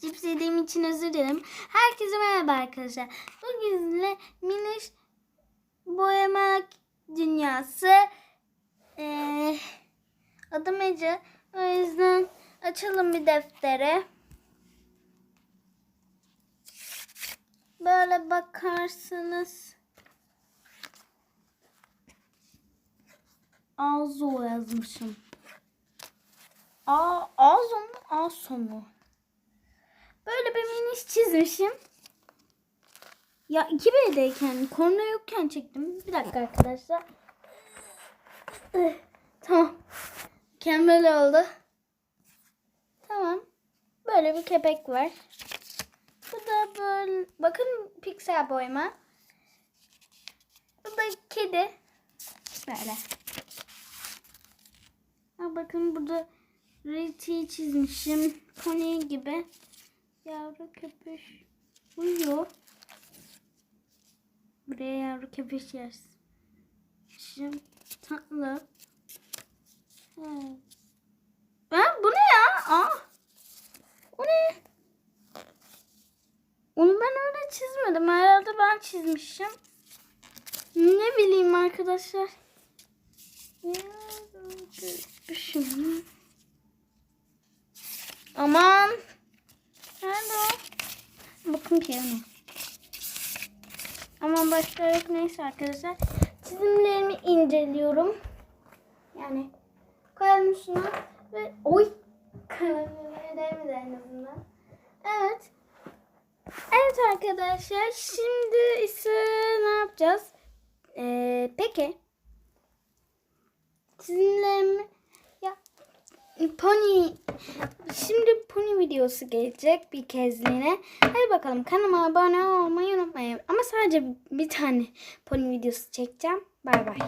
Cips yediğim için özür dilerim. Herkese merhaba arkadaşlar. Bugün sizinle miniş boyama dünyası ee, adım Ece. O yüzden açalım bir deftere. Böyle bakarsınız. Azo yazmışım. A, Azo mu? Aso mu? Böyle bir miniş çizmişim. Ya 2B'deyken, korna yokken çektim. Bir dakika arkadaşlar. Tamam. Mükemmel oldu. Tamam. Böyle bir köpek var. Bu da böyle, bakın piksel boyama. Bu da kedi. Böyle. Ha, bakın burada Reti çizmişim. Pony gibi. Yavru köpüş uyuyor. Buraya yavru köpüş yazmışım. Tatlı. Evet. Ha, bu ne ya? Aa. O ne? Onu ben öyle çizmedim. Herhalde ben çizmişim. Ne bileyim arkadaşlar. Yavru köpüşüm. Aman. Nerede o? Bakın piyano. Aman başka yok neyse arkadaşlar. Çizimlerimi inceliyorum. Yani koyalım şuna ve oy kalemime değmedi en azından. Evet. Evet arkadaşlar şimdi ise ne yapacağız? Ee, peki çizimlerimi pony şimdi pony videosu gelecek bir kezliğine. Hadi bakalım kanalıma abone olmayı unutmayın. Ama sadece bir tane pony videosu çekeceğim. Bay bay.